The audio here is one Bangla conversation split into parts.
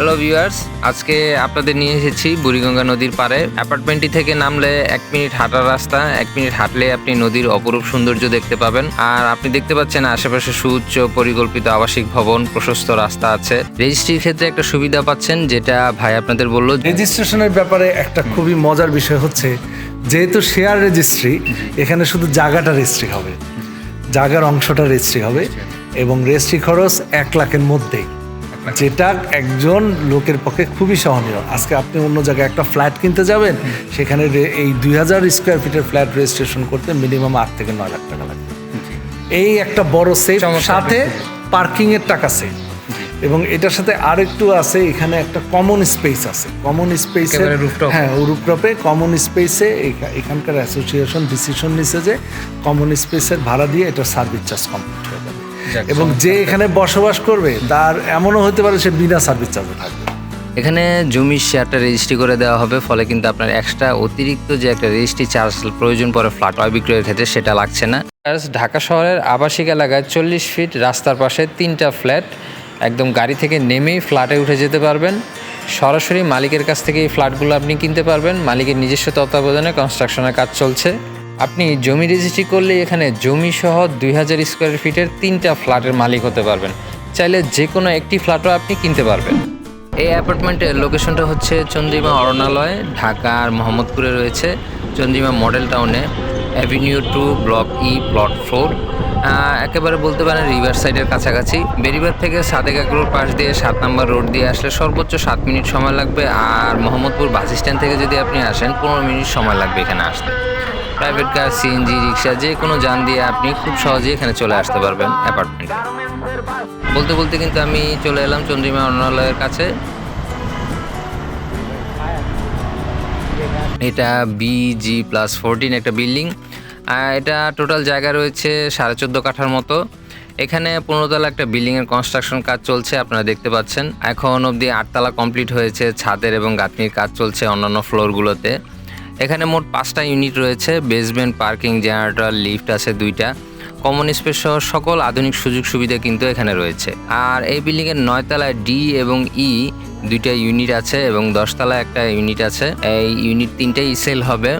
হ্যালো ভিউয়ার্স আজকে আপনাদের নিয়ে এসেছি বুড়িগঙ্গা নদীর পাড়ে। অ্যাপার্টমেন্টটি থেকে নামলে এক মিনিট হাঁটার রাস্তা, এক মিনিট হাঁটলে আপনি নদীর অপরূপ সৌন্দর্য দেখতে পাবেন। আর আপনি দেখতে পাচ্ছেন আশেপাশে সুউচ্চ পরিকল্পিত আবাসিক ভবন, প্রশস্ত রাস্তা আছে। রেজিস্ট্রির ক্ষেত্রে একটা সুবিধা পাচ্ছেন, যেটা ভাই আপনাদের বলল রেজিস্ট্রেশনের ব্যাপারে একটা খুবই মজার বিষয় হচ্ছে, যেহেতু শেয়ার রেজিস্ট্রি এখানে শুধু জায়গাটা রেজিস্ট্রি হবে। জায়গার অংশটা রেজিস্ট্রি হবে এবং রেজিস্ট্রি খরচ এক লাখের মধ্যেই। যেটা একজন লোকের পক্ষে খুবই সহনীয়। আজকে আপনি অন্য জায়গায় একটা ফ্ল্যাট কিনতে যাবেন সেখানে এই দুই হাজার স্কোয়ার ফিটের ফ্ল্যাট রেজিস্ট্রেশন করতে মিনিমাম আট থেকে নয় লাখ টাকা লাগবে। এই একটা বড় সেফ সাথে পার্কিংয়ের টাকা সেভ এবং এটার সাথে আরেকটু আছে এখানে একটা কমন স্পেস আছে। কমন স্পেসে। হ্যাঁ রুপটপে কমন স্পেসে এখানকার অ্যাসোসিয়েশন ডিসিশন নিছে যে কমন স্পেসের ভাড়া দিয়ে এটা সার্ভিস চার্জ কমপ্লিট হয়ে যাবে। যাক, এবং যে এখানে বসবাস করবে তার এমনও হতে পারে সে বিনা সার্ভিস চার্জে থাকবে। এখানে জমির শেয়ারটা রেজিস্ট্রি করে দেওয়া হবে ফলে কিন্তু আপনার এক্সট্রা অতিরিক্ত যে একটা রেজিস্ট্রি চার্জ প্রয়োজন পড়ে ফ্ল্যাট ক্রয় বিক্রয়ের ক্ষেত্রে সেটা লাগছে না। ঢাকা শহরের আবাসিক এলাকায় চল্লিশ ফিট রাস্তার পাশে তিনটা ফ্ল্যাট একদম গাড়ি থেকে নেমেই ফ্ল্যাটে উঠে যেতে পারবেন। সরাসরি মালিকের কাছ থেকে এই ফ্ল্যাটগুলো আপনি কিনতে পারবেন। মালিকের নিজস্ব তত্ত্বাবধানে কনস্ট্রাকশনের কাজ চলছে। আপনি জমি রেজিস্ট্রি করলে এখানে জমি সহ দুই হাজার স্কোয়ার ফিটের তিনটা ফ্ল্যাটের মালিক হতে পারবেন। চাইলে যে কোনো একটি ফ্ল্যাটও আপনি কিনতে পারবেন। এই অ্যাপার্টমেন্টের লোকেশনটা হচ্ছে চন্দ্রিমা অরণালয় ঢাকার মোহাম্মদপুরে রয়েছে চন্দ্রিমা মডেল টাউনে avenue two block E plot four একেবারে বলতে পারেন রিভার সাইডের কাছাকাছি। বেরিবার থেকে সাদেক রোড পাশ দিয়ে সাত নম্বর রোড দিয়ে আসলে সর্বোচ্চ সাত মিনিট সময় লাগবে। আর মোহাম্মদপুর বাস স্ট্যান্ড থেকে যদি আপনি আসেন, পনেরো মিনিট সময় লাগবে এখানে আসতে। প্রাইভেট কার সিএনজি রিক্সা যে কোনো যান দিয়ে আপনি খুব সহজেই এখানে চলে আসতে পারবেন অ্যাপার্টমেন্টে বলতে বলতে কিন্তু আমি চলে এলাম চন্দ্রিমা অরণালয়ের কাছে। এটা বিজি প্লাস ফোরটিন একটা বিল্ডিং এটা টোটাল জায়গা রয়েছে সাড়ে চোদ্দ কাঠার মতো। এখানে পনেরোতলা একটা বিল্ডিংয়ের কনস্ট্রাকশন কাজ চলছে, আপনারা দেখতে পাচ্ছেন। এখন অবধি আটতলা কমপ্লিট হয়েছে, ছাদের এবং গাঁথনির কাজ চলছে অন্যান্য ফ্লোরগুলোতে এখানে মোট পাঁচটা ইউনিট রয়েছে বেসমেন্ট পার্কিং জেনারেটর লিফট আছে দুইটা। কমন স্পেস সহ সকল আধুনিক সুযোগ সুবিধা কিন্তু এখানে রয়েছে। আর এই বিল্ডিংয়ের নয়তলায় ডি এবং ই দুইটা ইউনিট আছে এবং দশতলায় একটা ইউনিট আছে। এই ইউনিট তিনটাই সেল হবে।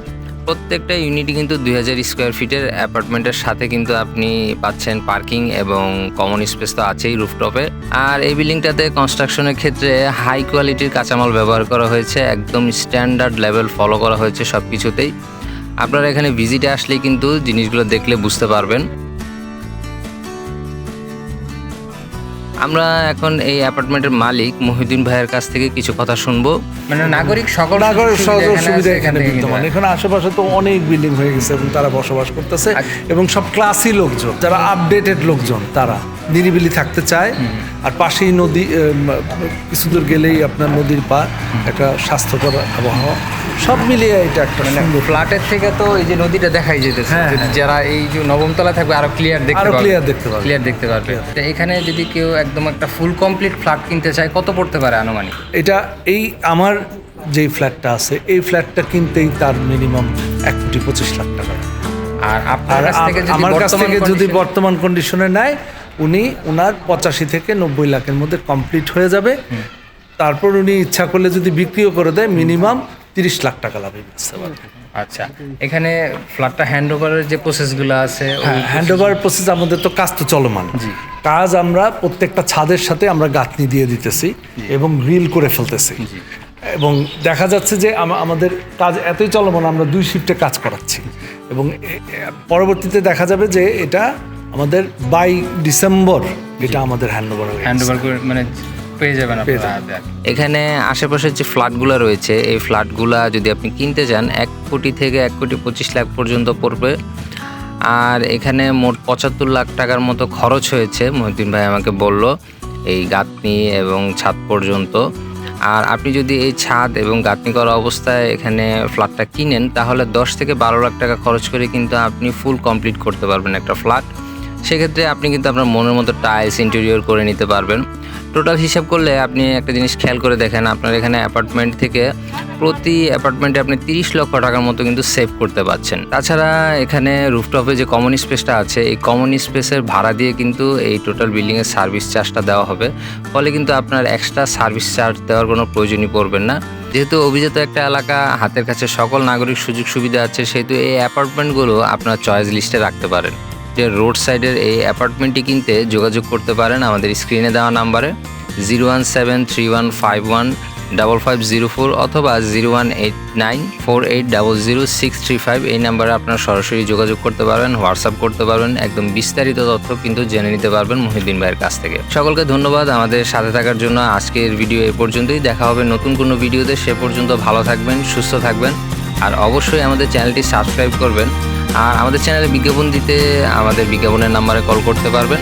প্রত্যেকটা ইউনিটই কিন্তু দুই হাজার স্কোয়ার ফিটের অ্যাপার্টমেন্টের সাথে কিন্তু আপনি পাচ্ছেন পার্কিং এবং কমন স্পেস তো আছেই রুফটপে আর এই বিল্ডিংটাতে কনস্ট্রাকশনের ক্ষেত্রে হাই কোয়ালিটির কাঁচামাল ব্যবহার করা হয়েছে, একদম স্ট্যান্ডার্ড লেভেল ফলো করা হয়েছে সব কিছুতেই আপনারা এখানে ভিজিটে আসলেই কিন্তু জিনিসগুলো দেখলে বুঝতে পারবেন। আমরা এখন এই অ্যাপার্টমেন্টের মালিক মহিউদ্দিন ভাইয়ের কাছ থেকে কিছু কথা শুনব। মানে নাগরিক সকল নাগরিক সকল সুবিধা এখানে বিদ্যমান। এখানে আশেপাশে তো অনেক বিল্ডিং হয়ে গেছে এবং তারা বসবাস করতেছে এবং সব ক্লাসি লোকজন যারা আপডেটেড লোকজন তারা। নিরিবিলি থাকতে চায়। আর পাশেই নদী কিছু দূর গেলেই আপনার নদীর পা একটা স্বাস্থ্যকর আবহাওয়া। সব মিলিয়ে এটা একটা মানে সুন্দর। ফ্ল্যাটের থেকে তো এই যে নদীটা দেখাই যেতেছে হ্যাঁ, হ্যাঁ। যারা এই যে নবম তলা থাকবে আরও ক্লিয়ার দেখতে আরও clear দেখতে পারবে। ক্লিয়ার দেখতে পারবে। তো এখানে যদি কেউ একদম একটা ফুল কমপ্লিট ফ্ল্যাট কিনতে চায় কত পড়তে পারে আনুমানিক? এটা এই আমার যেই ফ্ল্যাটটা আছে এই ফ্ল্যাটটা কিনতেই তার মিনিমাম এক কোটি পঁচিশ লাখ টাকা। আর আপনার কাছ থেকে যদি বর্তমান কন্ডিশনে নেয় উনি ওনার পঁচাশি থেকে নব্বই লাখের মধ্যে কমপ্লিট হয়ে যাবে। তারপর উনি ইচ্ছা করলে যদি বিক্রিও করে দেয় মিনিমাম তিরিশ লাখ টাকা লাভে বেচতে পারবে আচ্ছা এখানে ফ্ল্যাটটা হ্যান্ড ওভারের যে প্রসেসগুলো আছে হ্যাঁ হ্যান্ড ওভার প্রসেস আমাদের তো কাজ তো চলমান। কাজ আমরা প্রত্যেকটা ছাদের সাথে আমরা গাঁথনি দিয়ে দিতেছি এবং গ্রিল করে ফেলতেছি। এবং দেখা যাচ্ছে যে আমাদের কাজ এতই চলমান আমরা দুই শিফটে কাজ করাচ্ছি। এবং পরবর্তীতে দেখা যাবে যে এটা আমাদের বাই ডিসেম্বর এটা আমাদের হ্যান্ড ওভার হ্যান্ড ওভার করে মানে পেয়ে যাবেন আপনারা। এখানে আশেপাশের যে ফ্ল্যাটগুলো রয়েছে এই ফ্ল্যাটগুলা যদি আপনি কিনতে যান এক কোটি থেকে এক কোটি পঁচিশ লাখ পর্যন্ত পড়বে। আর এখানে মোট পঁচাত্তর লাখ টাকার মতো খরচ হয়েছে মহিউদ্দিন ভাই আমাকে বলল এই গাঁথনি এবং ছাদ পর্যন্ত। আর আপনি যদি এই ছাদ এবং গাঁথনি করা অবস্থায় এখানে ফ্ল্যাটটা কিনেন তাহলে দশ থেকে বারো লাখ টাকা খরচ করে কিন্তু আপনি ফুল কমপ্লিট করতে পারবেন একটা ফ্ল্যাট। সেক্ষেত্রে আপনি কিন্তু আপনার মনের মতো টাইলস ইন্টেরিয়র করে নিতে পারবেন। টোটাল হিসাব করলে আপনি একটা জিনিস খেয়াল করে দেখেন, আপনার এখানে অ্যাপার্টমেন্ট থেকে প্রতি অ্যাপার্টমেন্টে আপনি তিরিশ লক্ষ টাকার মতো কিন্তু সেভ করতে পারছেন। তাছাড়া এখানে রুফটপে যে কমন স্পেসটা আছে, এই কমন স্পেসের ভাড়া দিয়ে কিন্তু এই টোটাল বিল্ডিংয়ের সার্ভিস চার্জটা দেওয়া হবে। ফলে কিন্তু আপনার এক্সট্রা সার্ভিস চার্জ দেওয়ার কোনো প্রয়োজনই পড়বেন না। যেহেতু অভিজাত একটা এলাকা, হাতের কাছে সকল নাগরিক সুযোগ সুবিধা আছে, সেহেতু এই অ্যাপার্টমেন্টগুলো আপনার চয়েস লিস্টে রাখতে পারেন। যে রোড সাইডের এই অ্যাপার্টমেন্টটি কিনতে যোগাযোগ করতে পারেন আমাদের স্ক্রিনে দেওয়া নাম্বারে zero one seven three one five one double five zero four অথবা zero one eight nine four eight double zero six three five এই নাম্বারে আপনারা সরাসরি যোগাযোগ করতে পারবেন হোয়াটসঅ্যাপ করতে পারবেন একদম বিস্তারিত তথ্য কিন্তু জেনে নিতে পারবেন মহিউদ্দিন ভাইয়ের কাছ থেকে। সকলকে ধন্যবাদ আমাদের সাথে থাকার জন্য। আজকের ভিডিও এ পর্যন্তই। দেখা হবে নতুন কোনো ভিডিওতে। সে পর্যন্ত ভালো থাকবেন, সুস্থ থাকবেন। আর অবশ্যই আমাদের চ্যানেলটি সাবস্ক্রাইব করবেন। আর আমাদের চ্যানেলে বিজ্ঞাপন দিতে আমাদের বিজ্ঞাপনের নাম্বারে কল করতে পারবেন।